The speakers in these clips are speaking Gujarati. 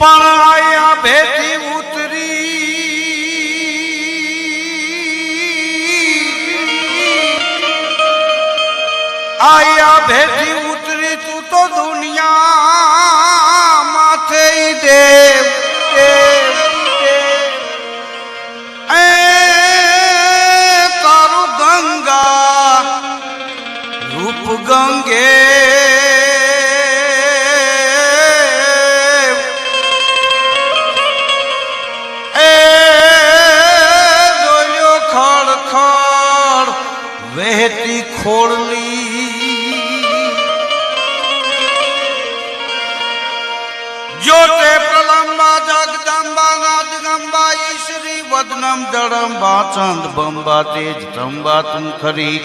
પણ આયા ભેટી ઉતરી. આયા ભેટી ઉતરી તું તો દુનિયા વહેતી જો તે પ્રલંબા જગદંબા નાદગંબા ઈશ્વરી વદનમ જડંબા ચંદ, બંબા, તેજ ધંબા તું ખરી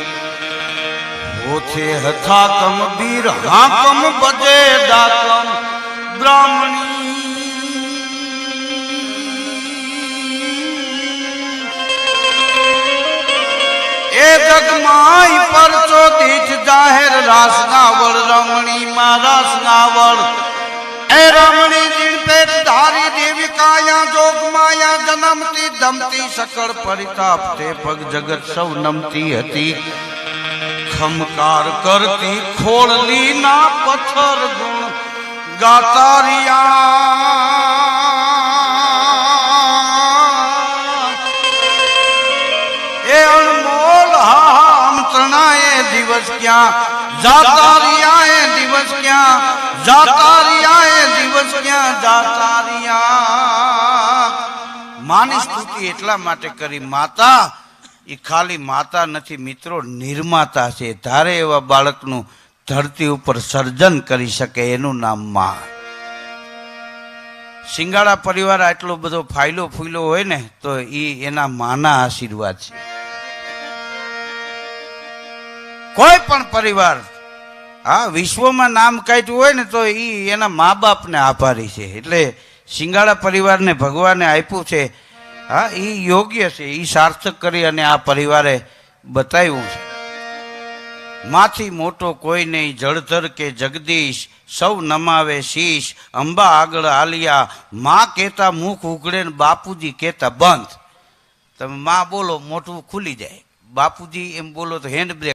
ઓથે હથાકમ વીર હાકમ, બજે દાકમ બ્રાહ્મણી. એ જગમાઈ પરચો તીજ જાહેર રાસનાવળ, રમણી માં રાસનાવળ. એ રમણી જીણ પેટ ધારી દેવી કાયા જોગ માયા જન્મતી દમતી સકળ પરિતાપ તે પગ જગત સૌ નમતી હતી. ખમકાર કરતી ખોળલી ના પથ્થર ગુણ ગાતારિયા દિવસ ક્યાં જાતા રહ્યા દિવસ ક્યાં જાતા રહ્યા દિવસ ક્યાં જાતા રહ્યા માની સ્તુતિ એટલા માટે કરી, માતા એ ખાલી માતા નથી, મિત્રો, નિર્માતા છે. ધારે એવા બાળકનું ધરતી ઉપર સર્જન કરી શકે, એનું નામમાં. સિંગાડા પરિવાર આટલો બધો ફાયલો ફૂલો હોય ને, તો એ એના માના આશીર્વાદ છે. કોઈ પણ પરિવાર, હા, વિશ્વમાં નામ કાઢ્યું હોય ને તો એ એના મા બાપને આભારી છે. એટલે સિંગાળા પરિવારને ભગવાને આપ્યું છે. હા એ યોગ્ય છે. એ સાર્થક કરી અને આ પરિવારે બતાવ્યું છે. માથી મોટો કોઈ નહીં. જળધર કે જગદીશ, સૌ નમાવે શીશ, અંબા આગળ આલિયા. માં કહેતા મુખ ઉઘડે ને બાપુજી કહેતા બંધ. તમે માં બોલો મોટું ખુલી જાય. બાપુજી એમ બોલો તો હેન્ડ બ્રેક